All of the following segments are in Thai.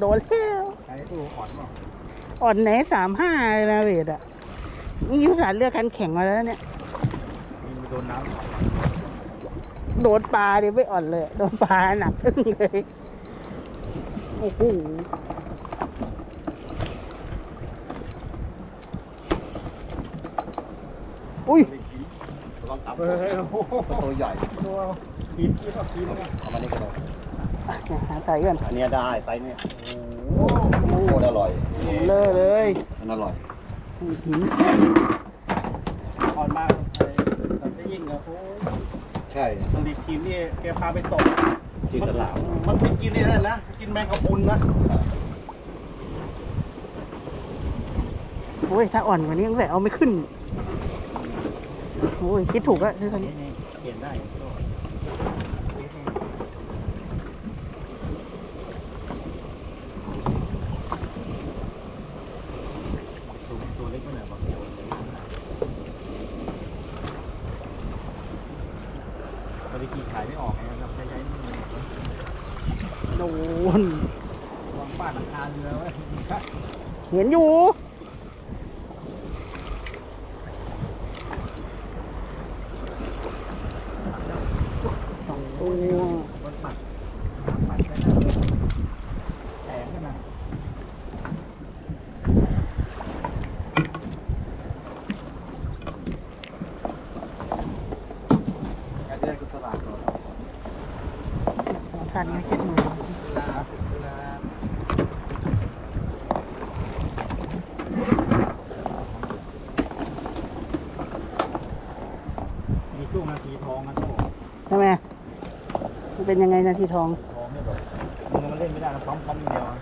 โดนแล้วใช้ตู้อ่อนเปล่าอ่อนไหนสามห้าเลยนะเวทอะนี่ยุสานเลือกคันแข่งมาแล้วเนี่ย มีโดนน้โดนปลาเดี๋ยวไม่อ่อนเลย โดนปลาหนักอึ้งเลย โอ้โหอุ้ยระวังตับำเออโอ้โหตัวใหญ่ตัวกินที่ก็กินนะเอามานี่ก็ได้ หาใส่ก่อนอันเนี้ยได้ไซส์เนี้ยโอ้โหโคตรอร่อยเลอะเลยมันอร่อยหินอ่อนมากเลยแต่จะยิ่งนะโอ้ใช่สลิดกินนี่แกพาไปตกที่สลามมันไม่กินนี่นั่นนะ กินแมงกะพรุนนะโอ้ยถ้าอ่อนกว่านี้ตั้งแต่เอาไม่ขึ้นโอ้ยคิดถูกอะคือคันนี้นี่นี่เปลี่ยนได้ตัวเล็กไปหน่อยบอกเดี๋ยวบริกีขายไม่ออกนะครับใช้ใช้นี่ โดน วางบ้านหลังคาเรือไว้ เห็นอยู่ สอง โอ้ บนปัดปัดไปนะแข็งขึ้นมาการเรียนกุศลาก่อน ทันไม่คิดมือ เวลาเวลามีตู้นาทีทองนะตู้ ทำไมมันเป็นยังไงนาทีทองทองเนี่ยแบบมึงมันเล่นไม่ได้นะพร้อมพร้อมอย่างเดียวอะ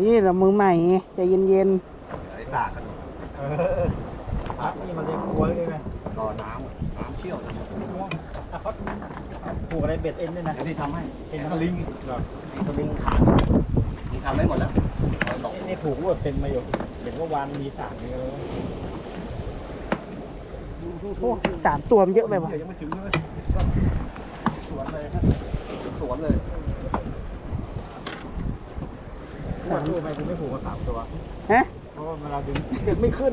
นี่เรามือใหม่ไงใจเย็นไอ้สากกันเออพักนี่มันเลี้ยงวัวเลยไงรอน้ำน้ำเชี่ยวง่วงอะเขาผูกอะไรเบ็ดเอ็นด้วยนะเดี๋ยวนี่ทำให้เอ็นก็ลิงเหรอนี่ก็ลิงขาดนี่ทำได้หมดแล้วเอาตก นี่นี่ผูกลวดเป็นมาอยู่เห็นว่าวานมีสางนี่ก็เลยๆ โอ้สามตัวมันเยอะไปวะยังไม่ถึงเลยสวนเลยครับสวนเลยว่าตู้ไปคุณไม่ผูกมาสามตัวฮะเพราะว่าเวลาดึงดึงไม่ขึ้น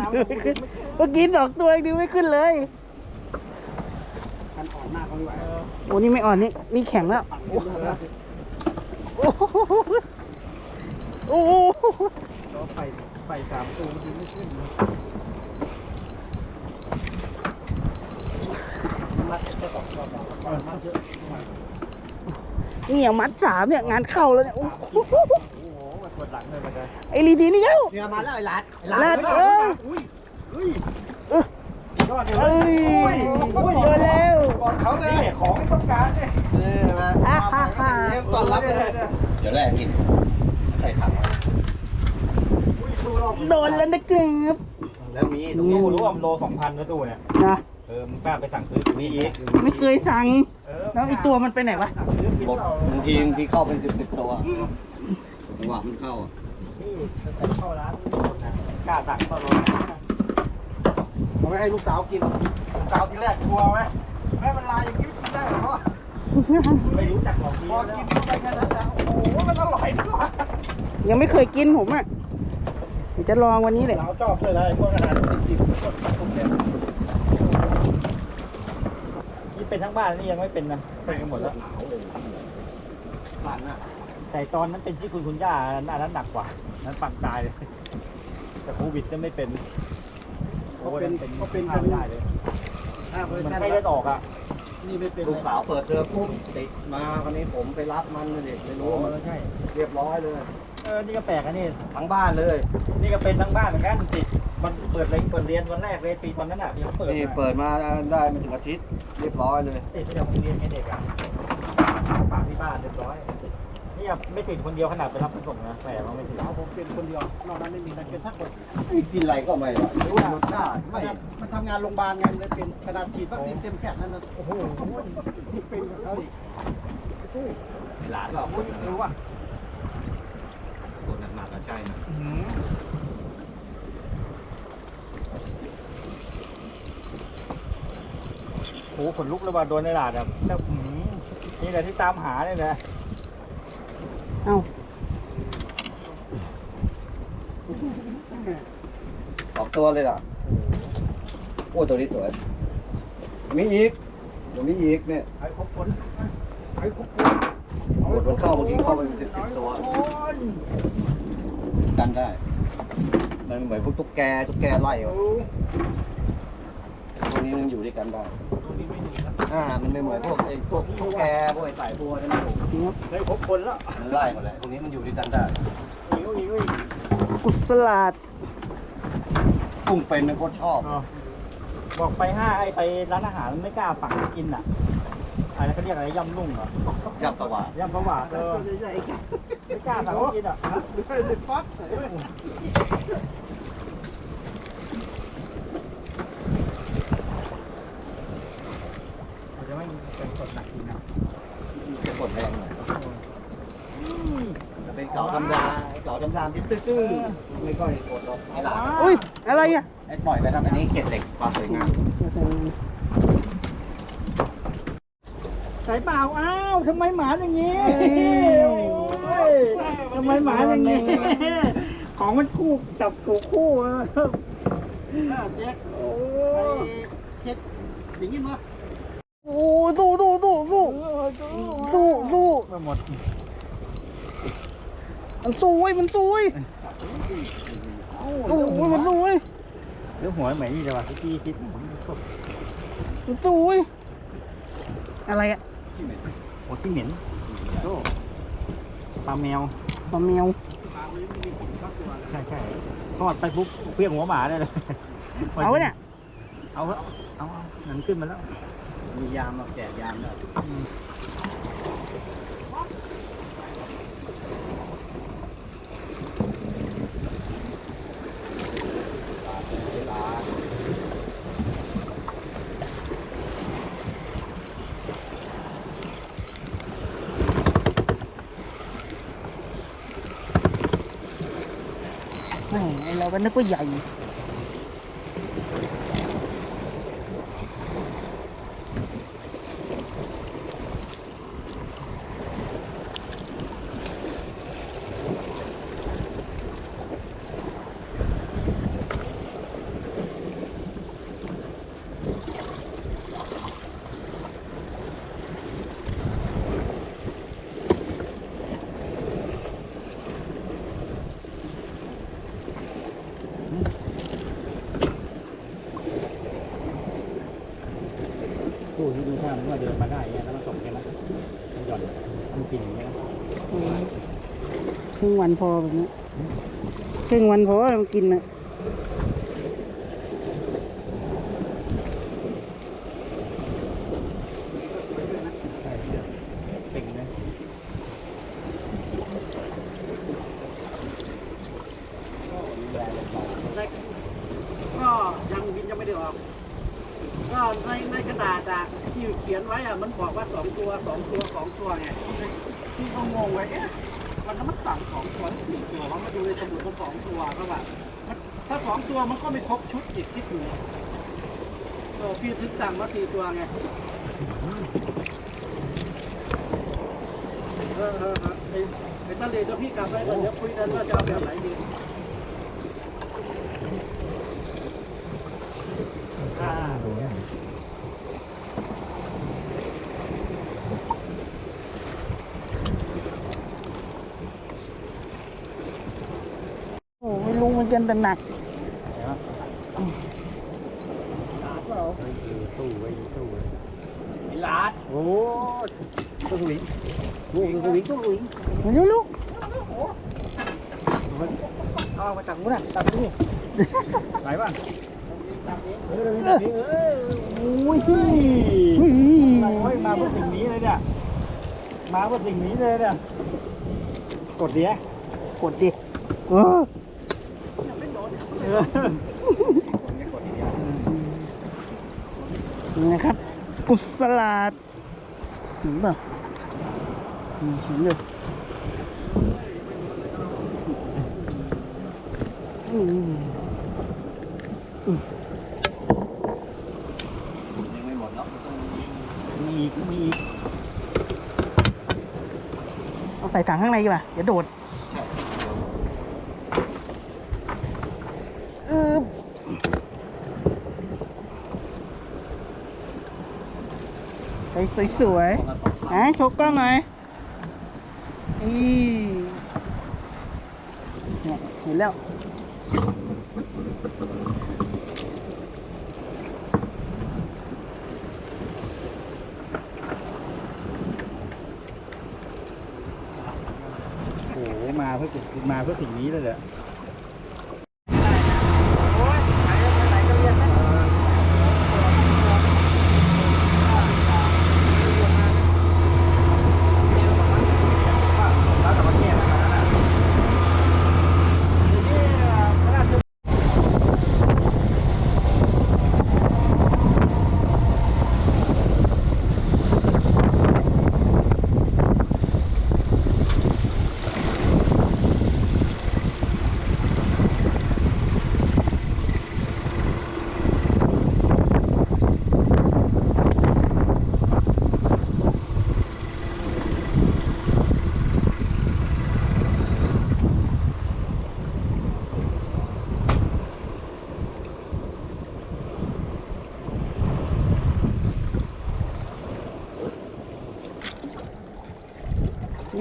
น้ำไม่ขึ้นเมื่อกี้สองตัวยังดึงไม่ขึ้นเลยมันอ่อนมากเขาไม่ไหวโอ้นี่ไม่อ่อนนี่นี่แข็งแล้วโอ้โหโอ้โหเราไฟไฟสามตัวดึงไม่ขึ้นมัดแค่สองตัวมัด เยอะนี่อย่างมัดสามเนี่ยงานเข้าแล้วเนี่ยโอ้โหโอ้โหมาปวดหลังเลยมันจะไอ้ลีดีนี่เอ้าเนี่ยมาแล้วไอ้หลาดลาดเอออุ้ยอุ้ยเออรอดเลยเอ้ยโดนแล้วก่อนเขาเลยของที่ต้องการเนี่ยนี่นะอ่าฮ่าฮ่าเยี่ยมต้อนรับเลยเดี๋ยวแรกกินใส่ถังไว้โดนแล้วนะครับแล้วมีตรงนี้ตู้รู้ว่ามันโลสองพันนะตู้เนี่ยนะเออมึงกล้าไปสั่งซื้อมีอีกไม่เคยสั่ง เออแล้วไอีตัวมันไปไหนวะ สั่งซื้อกินบางเราบางทีบางทีเข้าเป็นสิบสิบตัวจังหวะมันเข้าอะที่จะเข้าร้านกล้าสั่งเข้าร้านเอาไม่ให้ลูกสาวกินลูกสาวทีแรกกลัวไหมแม่มันลายอย่างนี้กินได้เหรอไม่รู้จักหรอกพอกินเข้าไปแค่นั้นแหละโอ้โหมันอร่อยมากยังไม่เคยกินผมอะเดี๋ยวจะลองวันนี้แหละ เราชอบเลยนะพวกอาหารที่กินพวกทุกเนี่ยนี่ เป็นทั้งบ้านนี่ยังไม่เป็นนะเป็นกันหมดแล้วหลานอะแต่ตอนนั้นเป็นที่คุณคุณย่าอันนั้นหนักกว่า นั้นปังตายเลยแต่โควิดจะไม่เป็นโอ้ยนั้นเป็นเขาเป็นไม่ได้เลยมันไม่เลือดออกอะนี่ไม่เป็นลูกสาวเปิดเทอมปุ๊บติดมาคนนี้ผมไปรับมันเลยดิไม่รู้โอ้มันใช่ เรียบร้อยเลย เออ นี่ก็แปลกอันนี่ทั้งบ้านเลย นี่ก็เป็นทั้งบ้านเหมือนกันติด มันเปิดเลยเปิดเรียนวันแรกเลยปีตอนนั้นอะที่เขาเปิดนี่เปิดมาได้ไม่ถึงอาทิตย์เรียบร้อยเลยติดที่โรงเรียนไงเด็กอะฝากที่บ้านเรียบร้อยนี่ยังไม่ติดคนเดียวขนาดไปรับไปส่งนะแต่ว่าไม่ติดผมเป็นคนเดียวนอกนั้นไม่มีใครเป็นทักคนไม่กินอะไรก็ไม่หรอกไม่รู้รสชาติไม่มันทำงานโรงพยาบาลไงมันเลยเป็นขนาดฉีดวัคซีนเต็มแขนนั่นนะโอ้โหนี่เป็นกับเขาอีกหลานแบบรู้ว่าปวดหนักๆก็ใช่นะ อ้ขนลุกเลยว่าโดนในหลาดอะแต่หืมนี่แหละที่ตามหาเนี่ยนะเอ้าสองตัวเลยล่ะโอ้ตัวนี้สวยมีอีกเดี๋ยวมีอีกเนี่ยไอ้ครบคนไอ้ครบคนโอ้มันเข้าเมื่อกี้เข้าไปเป็นสิบสิบตัวกันได้ มันเหมือนพวกตุ๊กแกตุ๊กแกไล่อะตัวนี้มันอยู่ด้วยกันได้ อ่ามันไม่เหมือนพวกไอ้พวกตุ๊กแกพวกไอ้สายบัวนั่นนะนี่ครับได้ครบคนแล้วมันไล่หมดเลยพวกนี้มันอยู่ด้วยกันได้หิวหิวหิวกุสลาดกุ้งเป็นนะโคตรชอบ บอกไปห้าไอ้ไปร้านอาหารไม่กล้าฝังกินอะอะไรเขาเรียกอะไรยำลุ่งเหรอยับตะวันยำประวัติเออใหญ่ๆกันไม่กล้าฝังกินอะไม่ใช่เป็นฟัดเอ้ย มันจะไม่ เป็นสดหนักกินอะจะกดแรงหน่อยจะเป็นเก๋าธรรมดาเก๋าธรรมดาที่ตื้อๆไม่ค่อยกดหรอกไอ้หลานอุ้ยอะไรอะไอ้ปล่อยไปครับอันนี้เกล็ดเหล็กปลาสวยงามสายเปล่าอ้าวทำไมหมาอย่างนี้เอ้ยโอ้ยทำไมหมาอย่างนี้ ของมันคู่จับคู่คู่เอออ่าเจ๊กโอ้ไอ้เฮ็ดอย่างนี้มั้ย โอ้สู้สู้สู้สู้สู้สู้ไปหมดมันสู้เว้ยมันสู้เว้ยโอ้ยมันสู้เว้ยเดี๋ยวหัวเหมือนนี่เลยวะที่คิดมันสู้เว้ยอะไรอะโอ้ที่เหม็นโอ้ปลาแมวปลาแมวใช่ใช่ทอดไปปุ๊บเพี้ยงหัวหมาได้เลยเอาไว้เนี่ยเอาเถอะเอาเอานั่นขึ้นมาแล้ว มียามมาแกะยามแล้วแหมเราก็นึกว่าใหญ่ ตู้ที่ดูท่ามันว่าเดินมาได้เงี้ยแล้วมันตกแค่นั้นมันหย่อนมันกินอย่างเงี้ยนะ ค รึ่งวันพอแบบนี้ครึ่งวันพอมันกินอะใช่เป่งเลยก็ยังบินยังไม่ได้ออกก็ในในกระดาษอะที่เขียนไว้อะมันบอกว่าสองตัวสองตัวสองตัวไงที่ก็งงไว้เอ๊ะ มันก็มันสั่งสองตัวสี่ตัวมันมาดูในสมุดมันสองตัวก็แบบถ้าสองตัวมันก็ไม่ครบชุดอีกที่ถือเออพี่ถึงสั่งมาสี่ตัวไงเออเออเออไอ้ไอ้ทะเลจะพี่กลับไปก่อนเดี๋ยวคุยกันว่าจะเอาแบบไหนดี อ่าดูเนี่ย โอ้ไม่รู้มัน กันแต่หนักเห็นไหมเฮ้ยอยู่ตู้ไว้อยู่ตู้เลยไอ้หลาดโอ้ตู้สวิงโอ้ตู้สวิงตู้สวิงมันรู้ลูกเอามาจากนู้นน่ะตัดนี่ไหนบ้างเออเออเออโอ้ยเฮ้ยโอ้ยมาเพื่อสิ่งนี้เลยเนี่ยมาเพื่อสิ่งนี้เลยเนี่ยกดเดียวกดดิเออเออ นะครับ กุศลาดเห็นป่ะเห็นเลยอืมอืมยังไม่หมดเนาะมีอีกมีอีกเอาใส่ถังข้างในดีกว่าเดี๋ยวโดด สวยของกันต่อๆอะโชว์กล้องหน่อยอีเนี่ยเห็นแล้วโอ้โหมาเพื่อมาเพื่อสิ่งนี้เลยแหละ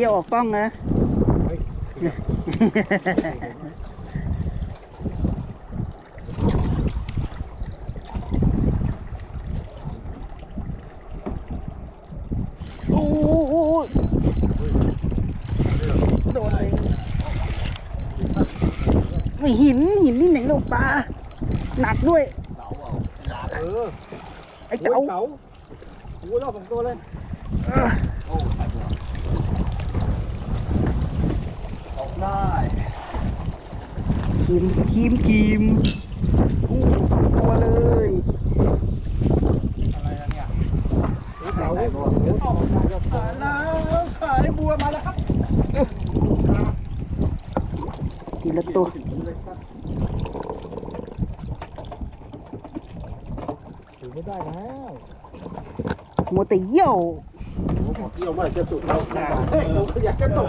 เยี่ยวออกกล้องนะโอ้โหโดนเลยไม่หินหินนี่ไหนลงปลาหนักด้วยเก๋าเอาหลาเออไอ้เจ้า เก๋าโอ้ยรอบสองตัวเลย เออ โอ้ใส่ตัวออกได้ ทีมทีมทีมโอ้สองตัวเลยอะไรนะเนี่ยเก๋าใส่ตัวมากับสายแล้วสายบัวมาแล้วครับทีละตัวถือไม่ได้แล้วโมวแต่เยี่ยวเที่ยวเมื่อไหร่จะสุดแล้วนเฮ้ยผมอยากจะตก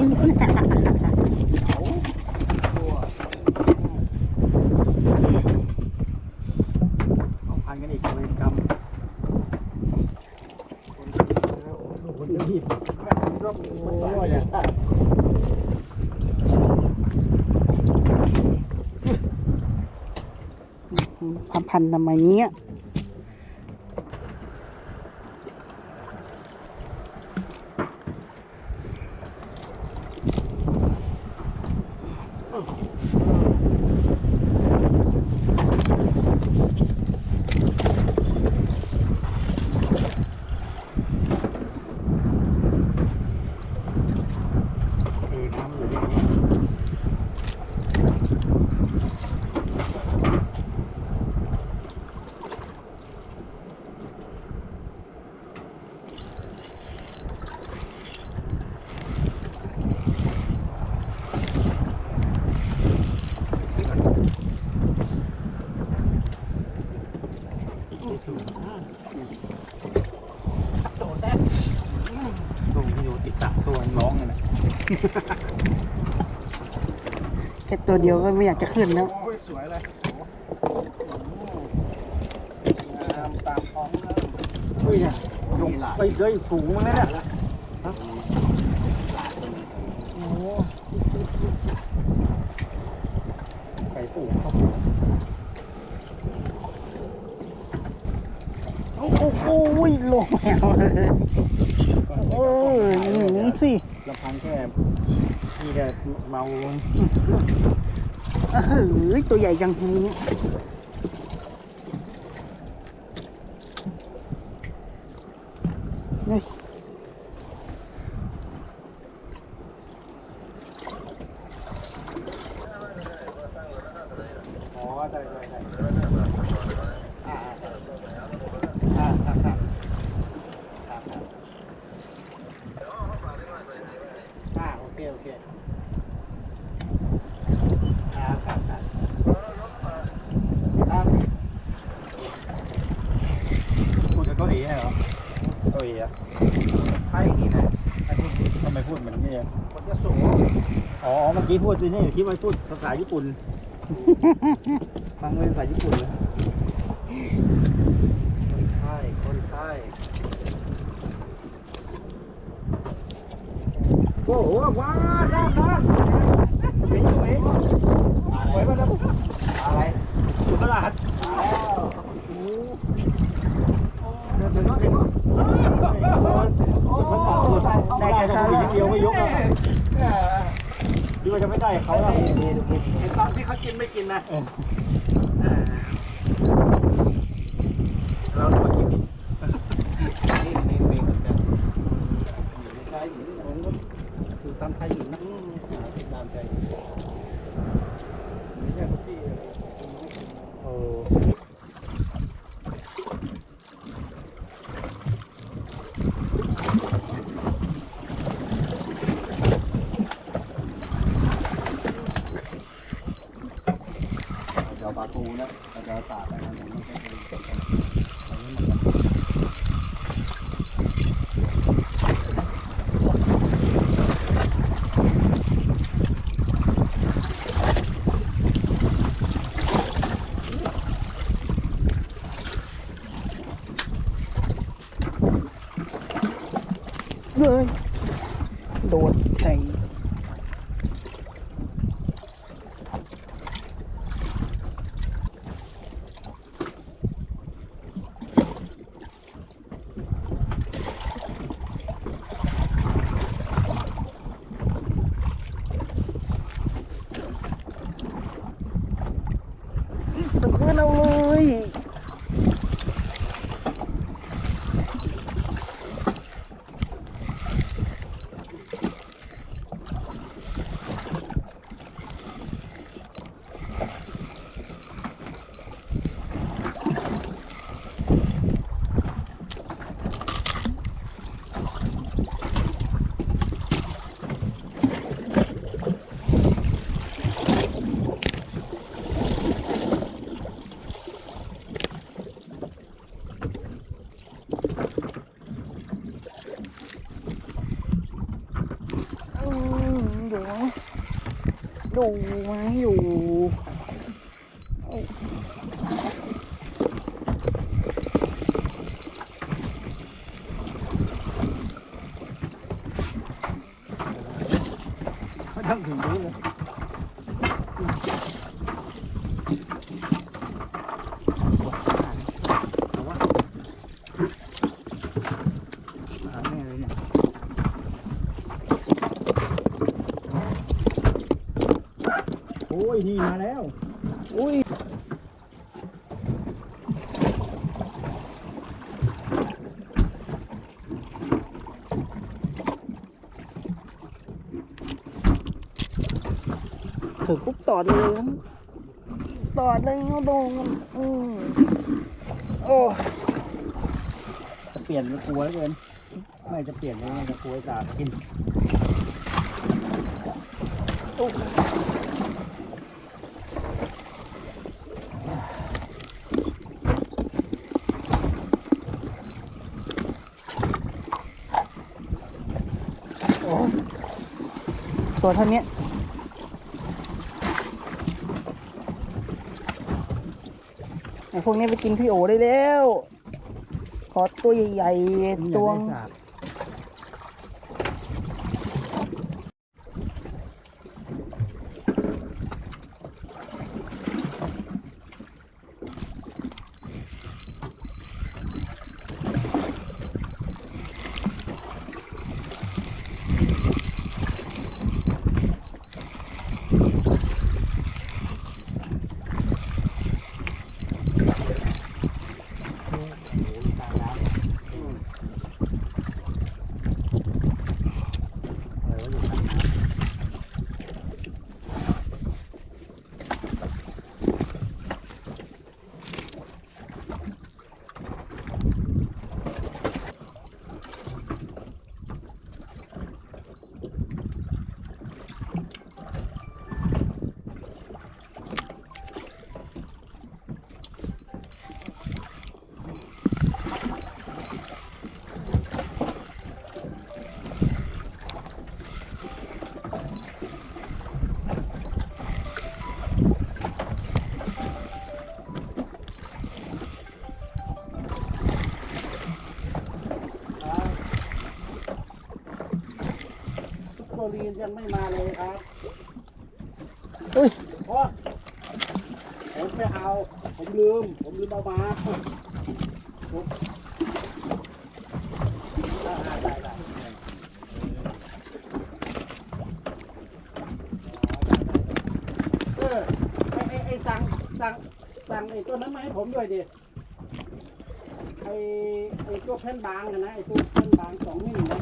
สองพันกันอีกเวรกรรมคนจะรีบโอ้ยอะ พันธุ์ทำไมเนี้ยโดดได้ ลงอยู่ติดตักตัวร้องเลยนะ แค่ตัวเดียวก็ไม่อยากจะขึ้นแล้ว โอ้ยสวยเลยงามตามท้องเลยเฮ้ยเนี่ยลงไปเลยสูงมาแล้วเนี่ยฮะโอ้ไก่ปูครับโอ้โหโอ้ยลงแมวเลยโอ้ยหนีสิลำพังแค่ พี่ก็เมาเฮ้ยตัวใหญ่จังนี้เฮ้ย อ๋อได้ได้ได้อ่าอ่าครับครับครับครับอ่าโอเคโอเคอ่าครับครับครับพูดกับเกาหลีเหรอเกาหลีอะใช่นี่นะทำไมพูดเหมือนนี่ คนจะสูง อ๋อ เมื่อกี้ พูดที่นี่คิดว่าพูดภาษาญี่ปุ่น ฟังเป็นภาษาญี่ปุ่นเลยใช่คนใช่โอ้โหว้าวด้านด้านเฮ้ยเฮ้ยไหวมาแล้วอะไรสุดตลาดเดินถึงก็ถึงจะพันสามคนได้แค่สองอีกนิดเดียวไม่ยกอะดู ว่าจะไม่ได้เขาอะเห็นตอนที่เขากินไม่กินนะเราต้องกินนี่นี่นี่นี่จะใช่ผมก็คือตามไทยอยู่นะ ดูไหมอยู่เอ้ย เขาทำถึงรู้เลยหาแม่เลยเนี่ยโอ้ ยนี่มาแล้ว อุ้ยถือปุ๊บตอดเลยนะตอดเลยเอาโดงอืมโอ้จะเปลี่ยนกลัวเหลือเกินไม่จะเปลี่ยนเลยจะกลัวจ่ากินโอ้ ตัวเท่านี้ไอ้พวกนี้ไปกินพี่โอได้แล้ว ขอตัวใหญ่ๆตัวง โอ้โหตายแล้ว ยังไม่มาเลยครับอุ้ยโอ้ผมไปเอา ผมลืม ผมลืมเอามาผมได้ได้ได้เออไอ้ไอ้ไอ้สั่งสั่งสั่งไอ้ตัวนั้นมาให้ผมด้วยดิไอ้ไอ้ตัวแผ่นบางอะนะไอ้ตัวแผ่นบางสองมิลนะ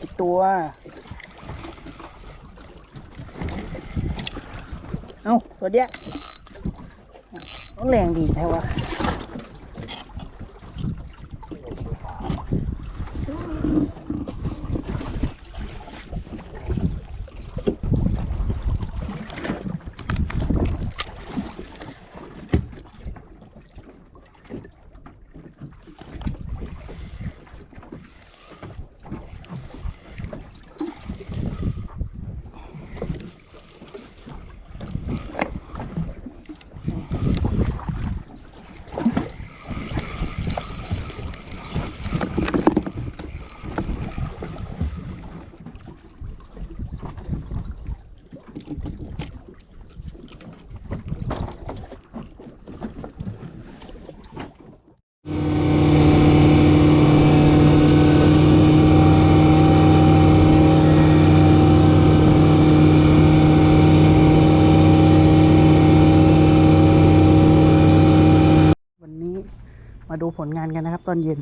กี่ตัว เอ้าตัวเดียวต้องแรงดีแท้วะ ตอนเย็น